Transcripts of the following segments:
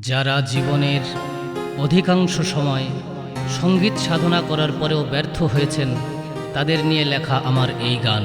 যারা জীবনের অধিকাংশ সময় সংগীত সাধনা করার পরেও ব্যর্থ হয়েছেন, তাদের নিয়ে লেখা আমার এই গান।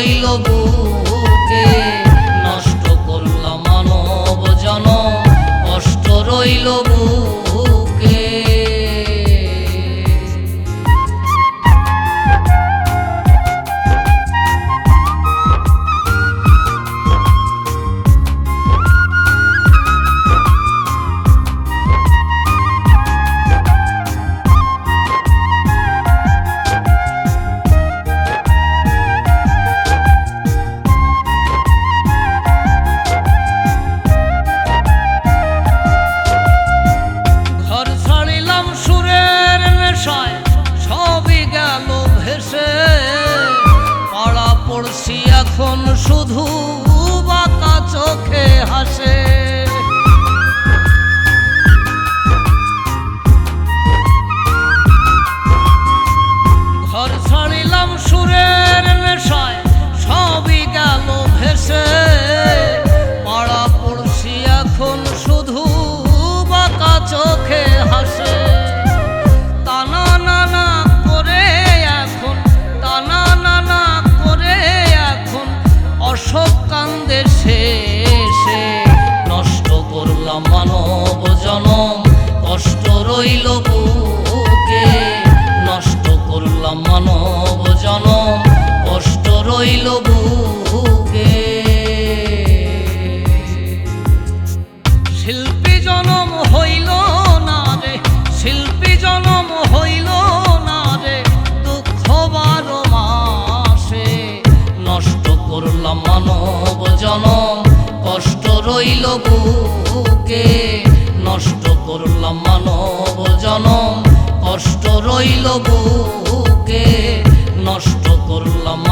y lo voy শুধু রইল বুকে। নষ্ট করলাম মানব জনম কষ্ট রইল বুকে। নষ্ট করলাম